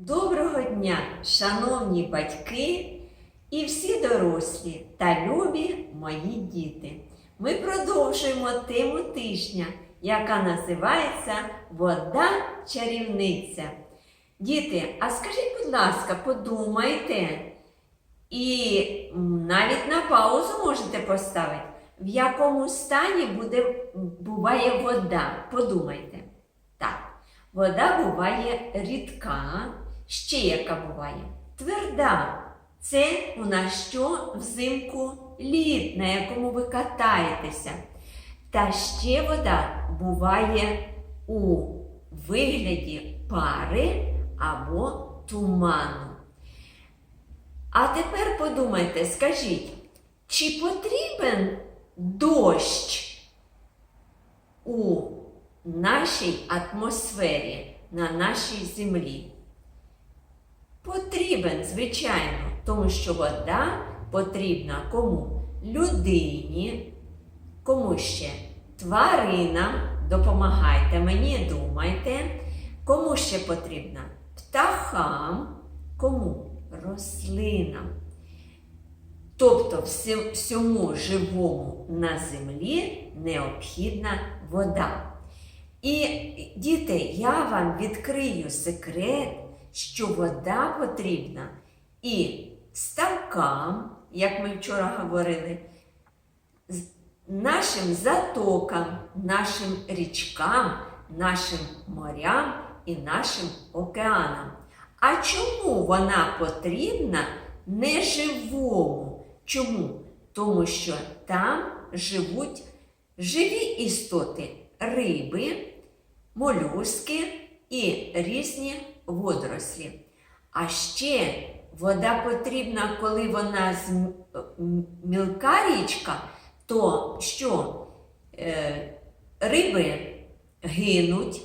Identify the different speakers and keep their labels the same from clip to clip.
Speaker 1: Доброго дня, шановні батьки і всі дорослі та любі мої діти. Ми продовжуємо тему тижня, яка називається Вода чарівниця. Діти, а скажіть, будь ласка, подумайте і навіть на паузу можете поставити, в якому стані буде, буває вода. Подумайте. Так, вода буває рідка, ще яка буває тверда. Це у нас що взимку лід, на якому ви катаєтеся. Та ще вода буває у вигляді пари або туману. А тепер подумайте, скажіть, чи потрібен дощ у нашій атмосфері, на нашій землі? Потрібен, звичайно, тому що вода потрібна кому? Людині, кому ще? Тваринам, допомагайте мені, думайте. Кому ще потрібна? Птахам, кому? Рослинам. Тобто всьому живому на землі необхідна вода. І, діти, я вам відкрию секрет, що вода потрібна і ставкам, як ми вчора говорили, нашим затокам, нашим річкам, нашим морям і нашим океанам. А чому вона потрібна неживому? Чому? Тому що там живуть живі істоти, риби, молюски і різні водорослі. А ще вода потрібна, коли вона мілка річка, то що е, риби гинуть,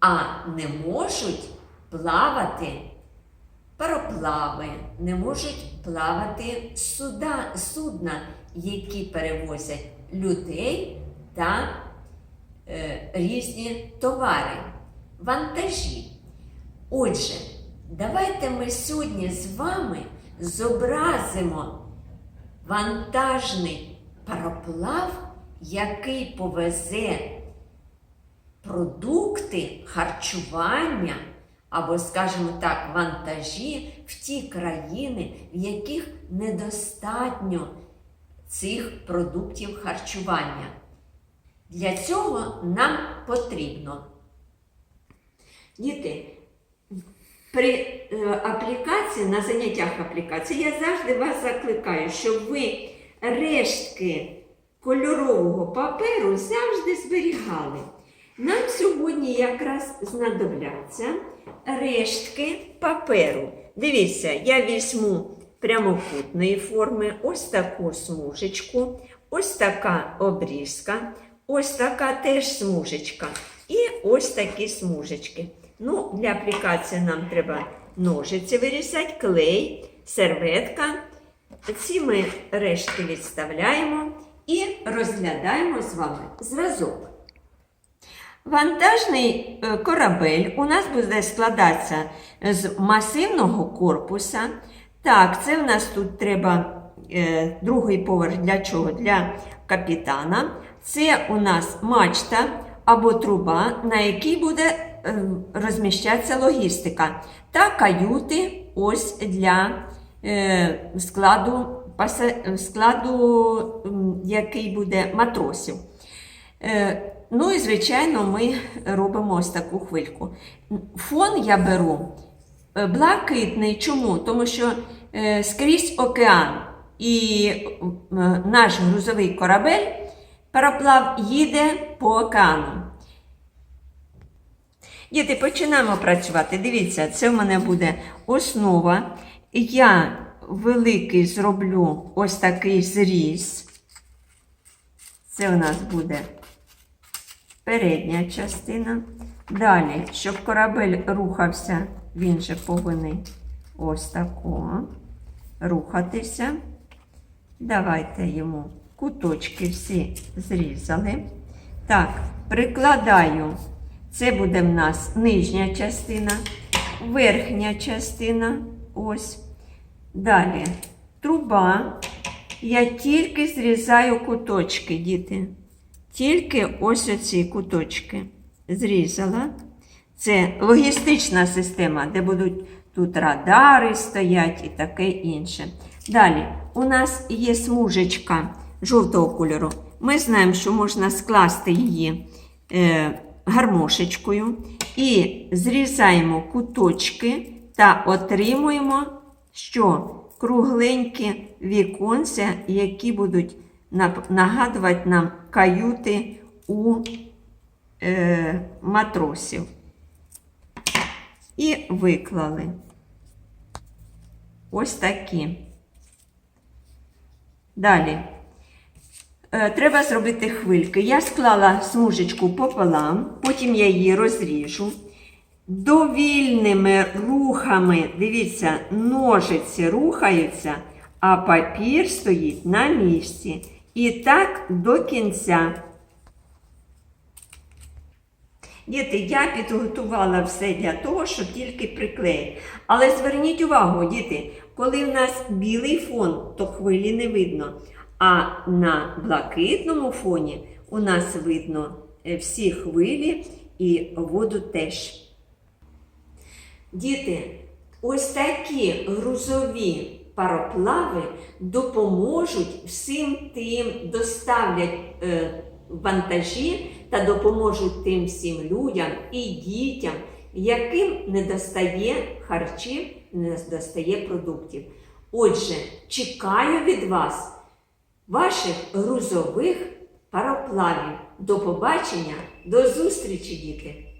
Speaker 1: а не можуть плавати пароплави, не можуть плавати суда, судна, які перевозять людей та е, різні товари, вантажі. Отже, давайте ми сьогодні з вами зобразимо вантажний пароплав, який повезе продукти харчування або, скажімо так, вантажі в ті країни, в яких недостатньо цих продуктів харчування. Для цього нам потрібно. Діти, при е, аплікації, на заняттях аплікації, я завжди вас закликаю, щоб ви рештки кольорового паперу завжди зберігали. Нам сьогодні якраз знадобляться рештки паперу. Дивіться, я візьму прямокутної форми, ось таку смужечку, ось така обрізка, ось така теж смужечка. І ось такі смужечки. Ну, для аплікації нам треба ножиці вирізати, клей, серветка. Ці ми рештки відставляємо і розглядаємо з вами зразок. Вантажний е, корабель у нас буде складатися з масивного корпуса. Так, це в нас тут треба е, другий поверх для чого? Для капітана. Це у нас мачта або труба, на якій буде е, розміщатися логістика. Та каюти ось для е, складу, складу, який буде матросів. Е, Ну і, звичайно, ми робимо ось таку хвильку. Фон я беру блакитний. Чому? Тому що скрізь океан і наш грузовий корабель пароплав їде по океану. Діти, починаємо працювати. Дивіться, це в мене буде основа. Я великий зроблю ось такий зріз. Це у нас буде передня частина. Далі, щоб корабель рухався, він же повинен ось тако рухатися. Давайте йому куточки всі зрізали. Так, прикладаю. Це буде в нас нижня частина. верхня частина. Ось. Далі труба. Я тільки зрізаю куточки, діти. Тільки ось оці куточки. Зрізала. Це логістична система, де будуть тут радари стоять і таке інше. Далі, у нас є смужечка жовтого кольору. Ми знаємо, що можна скласти її е, гармошечкою і зрізаємо куточки та отримуємо що? Кругленькі віконця, які будуть нагадувати нам каюти у е, матросів. І виклали. Ось такі. Далі. Е, Треба зробити хвильки. Я склала смужечку пополам, потім я її розріжу. Довільними рухами, дивіться, ножиці рухаються, а папір стоїть на місці. І так до кінця. Діти, я підготувала все для того, щоб тільки приклеїти. Але зверніть увагу, діти, коли в нас білий фон, то хвилі не видно. А на блакитному фоні у нас видно е, всі хвилі і воду теж. Діти, ось такі грузові пароплави допоможуть всім тим, доставлять е, вантажі та допоможуть тим всім людям і дітям, яким не достає харчів, не достає продуктів. Отже, чекаю від вас ваших грузових пароплавів. До побачення, до зустрічі, діти!